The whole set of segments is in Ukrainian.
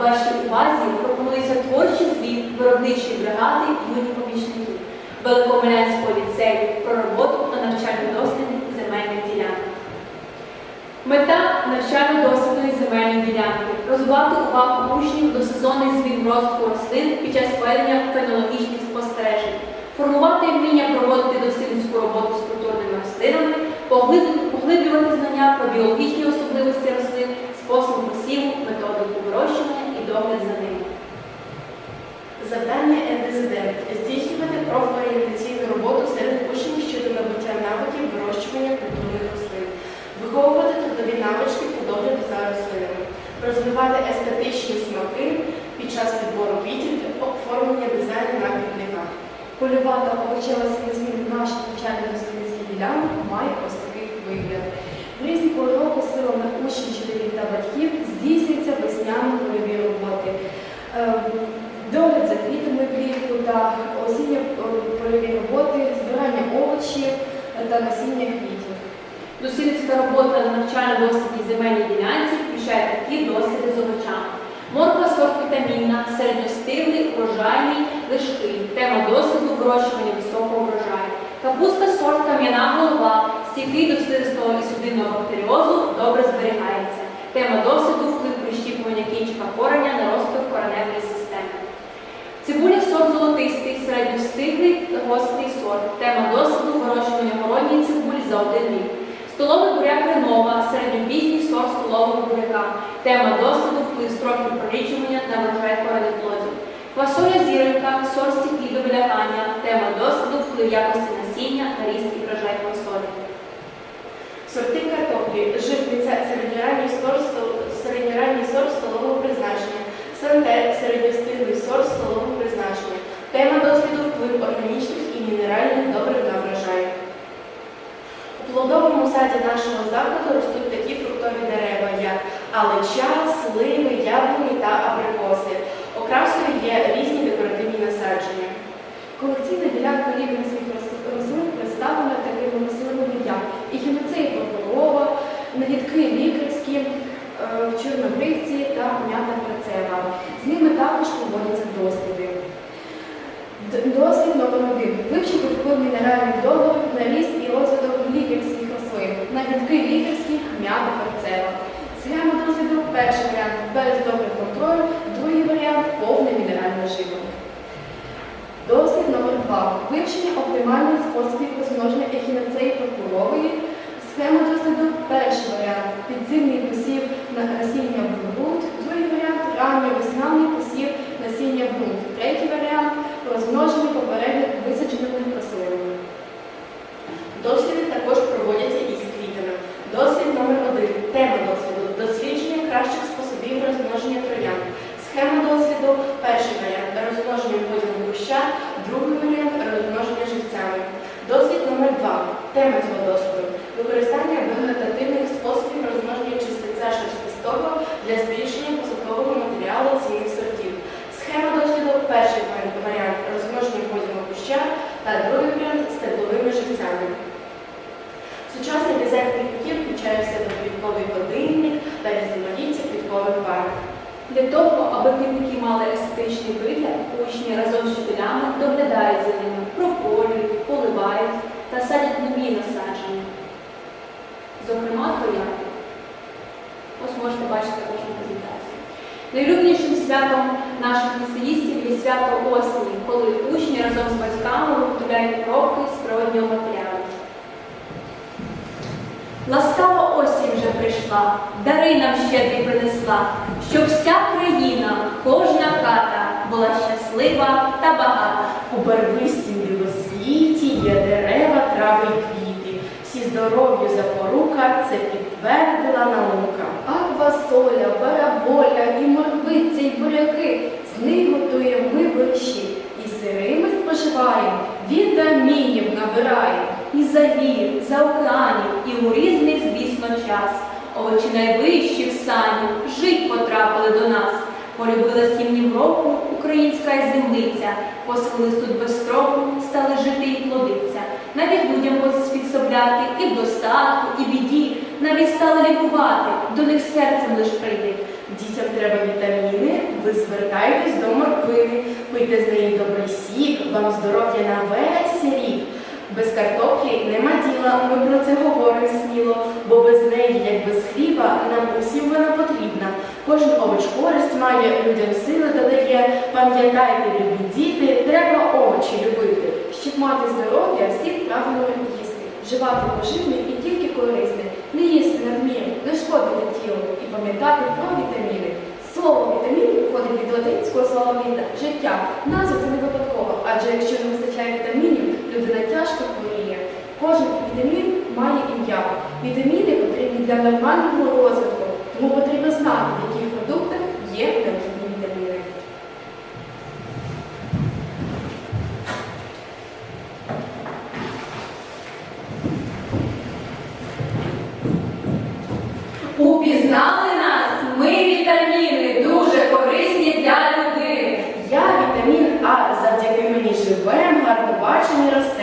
вашій увазі пропонується творчий звіт виробничої бригади юні помічників Великомилянського ліцею про роботу на навчально-дослідних земельних ділянках. Мета навчально-дослідної земельної ділянки розвивати увагу учнів до сезонних змін розвитку рослин під час ведення фенологічних спостережень, формувати вміння проводити дослідницьку роботу з культурними рослинами, поглиблювати знання про біологічні особливості рослин, спосіб посіву, методику вирощування і догляд за ними. Завдання НДЗД здійснювати профорієнтаційну роботу серед учнів щодо набуття навиків вирощування культурних рослин, виховувати трудові навички по догляду за рослинами, розвивати естетичні смаки під час підбору квітів та оформлення дизайну на квітниках. Польова та овочева змін наших навчально-дослідницьких ділянок має ось такий вигляд. В різні року силами учнів, вчителів та батьків здійснюються овочів та насіння квітів. Дослідницька робота на навчально-дослідній земельній ділянці включає такі досліди з овочами. Морква сорт вітамінна, середньостиглий, урожайний, лишкий. Тема досліду вирощування високого врожаю. Капуста сорт кам'яна голова, стійкий до слизистого і судинного бактеріозу, добре зберігається. Тема досліду вплив прищіпування кінчика кореня на розвиток кореневої системи. Цибуля сорт золотистий, середньостиглий, гострий сорт. Тема досліду вирощування городньої цибулі за один рік. Столовий буряк Ренова, середньопізній сорт столового буряка. Тема досліду вплив строків пролічування на врожай коренеплодів. Квасоля зіронька, сорт стійкий до вилягання. Тема досліду вплив якості насіння на ріст і врожай квасолі. Сорти картоплі, житниця, середньоранній сорт, середньоранній сорт столового призначення, сантель, середньостиглий сорт столового призначення. Тема досліду вплив органічних і мінеральних добрив на врожай. Плодовому саді нашого закладу ростуть такі фруктові дерева, як алеча, сливи, яблуні та абрикоси. Окрасою є різні декоративні насадження. Колекційна ділянка лікарських рос- рослин представлена такими рослинами, як ехіноцеї пурпурова, нагідки лікарські, е, чорнобривці та м'ята працева. З ними також проводяться досліди. Дослід номер один. Вивчити вплив мінеральних добрив на ріст і розвиток м'ята працева. Схема досліду перший варіант без добрих контролю, другий варіант повне мінеральне живлення. Дослід номер 2 Вивчення оптимальних способів розмноження ехінацеї пурпурової. Схема досліду перший варіант підзимний посів на насіння в ґрунт, другий варіант ранньо весняний посів насіння в ґрунт, третій варіант розмноження попередньо висадженими рослинами. Досліди також проводяться із квітами. Дослід номер 1 Тема досліду дослідження кращих способів розмноження троян. Схема досліду перший варіант розмноження поділу куща, другий варіант розмноження живцями. Дослід номер 2 Тема цього досліду використання вегетативних способів розмноження чистиця шерстистого для збільшення посадкового матеріалу цінних сортів. Схема досліду перший варіант розмноження поділу куща та другий варіант стебловими живцями. Сучасний дизайн квітників включає в себе квітковий годинник та різноманіття квіткових барв. Для того, аби квітники мали естетичний вигляд, учні разом з вчителями доглядають за ними, прополюють, поливають та садять нові насадження. Зокрема, троянди. Можете бачити також на презентації. Найулюбленішим святом наших ліцеїстів є свято осені, коли учні разом з батьками виготовляють коробки з природнього матеріалу. Ласкава осінь вже прийшла, дари нам щедрі принесла, щоб вся країна, кожна хата була щаслива та багата. У барвистім білосвіті є дерева, трави й квіти. Здоров'ю запорука, це підтвердила наука. А квасоля, бараболя, і морквиця, і буряки. З них готуємо ми борщі. І сири ми споживаємо, вітамінів набираємо. І за гір, за океанів, і у різний, звісно, час. Овочі найвищих санів жить потрапили до нас. Полюбила сім Європу, українська землиця, посилились тут без строку, стали жити і плодиться. Навіть людям підсобляти і в достатку, і біді, навіть стали лікувати, до них серцем лиш прийде. Дітям треба вітаміни, ви звертайтесь до морквини, пийте з неї добрий сік, вам здоров'я на весь. Без картоплі нема діла, ми про це говоримо сміло, бо без неї, як без хліба, нам усім вона потрібна. Кожен овоч користь має, людям сили додає. Пам'ятайте, любі діти, треба овочі любити. Щоб мати здоров'я, слід правильно їсти, вживати поживне і тільки корисне, не їсти надміру, не шкодити тілу і пам'ятати про вітаміни. Слово вітамін походить від латинського слова віта життя. Назва це не випадково, адже якщо не вистачає вітамінів, тяжко хворіє. Кожен вітамін має ім'я. Вітаміни потрібні для нормального розвитку, тому потрібно знати, в яких продуктах є необхідні вітаміни. Упізнали нас, ми вітаміни, дуже корисні для людини. Я вітамін А завдяки мені живем, гарно бачимо і ростем.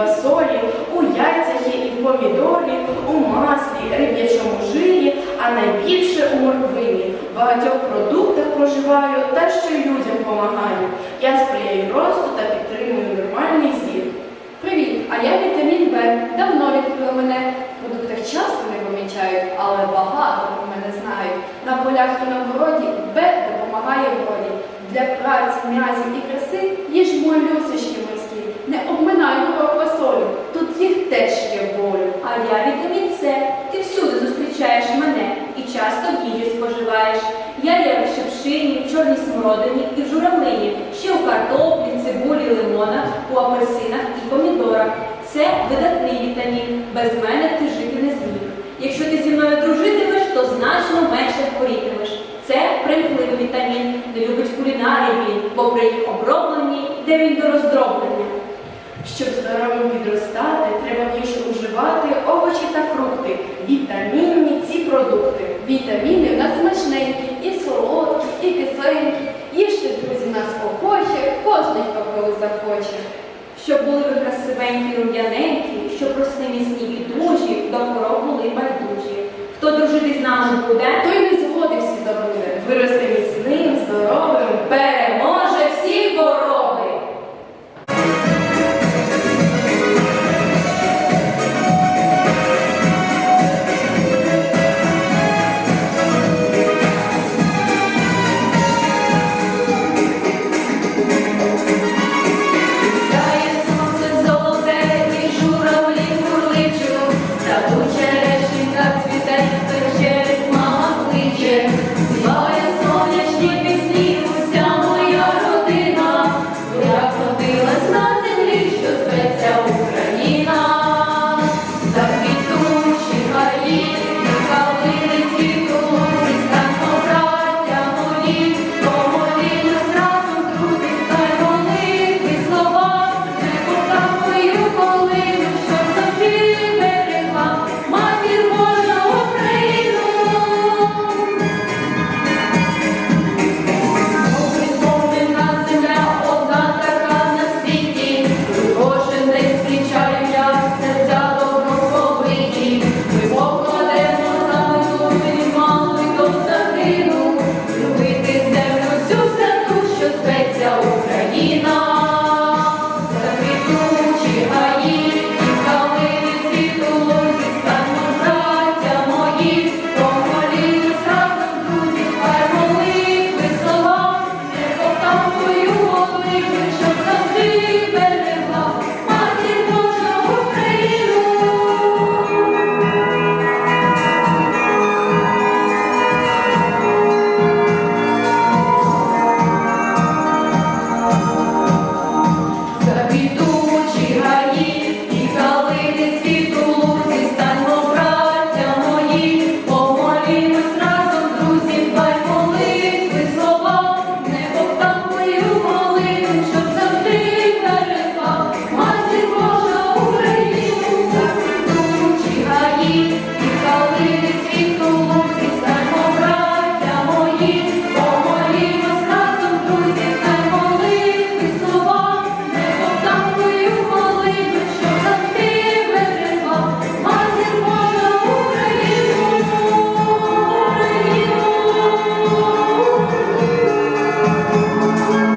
Фасолі, у яйцях є і в помідорі, у маслі, риб'ячому жирі, а найбільше у морквині. В багатьох продуктах проживаю та ще й людям помагаю. Я сприяю росту та підтримую нормальний зір. Привіт, а я вітамін Б. Давно відкрила мене. В продуктах часто не помічають, але багато про мене знають. На полях і на городі Б допомагає вроді. Для праці, м'язів і краси їж молюсочки морські. Не обминай горох фасолю. Тут їх теж є волю. А я вітамін С. Ти всюди зустрічаєш мене і часто в споживаєш. Я є в шипшині, в чорній смородині і в журавлині, ще у картоплі, цибулі, лимонах, у апельсинах і помідорах. Це видатний вітамін. Без мене ти жити не зміг. Якщо ти зі мною дружитимеш, то значно менше хворітимеш. Це примхливий вітамін, не любить кулінарії він, бо при їх обробленні йде він до роздроблення. Щоб здоровим підростати, треба їжу уживати овочі та фрукти, вітамінні ці продукти. Вітаміни в нас смачненькі, і солодкі, і кисленькі. Їжте, друзі, нас охоче, кожен, хто коли захоче. Щоб були ви красивенькі, рум'яненькі, щоб росли міцні і дужі, до хвороб були байдужі. Хто дружити з нами буде, Той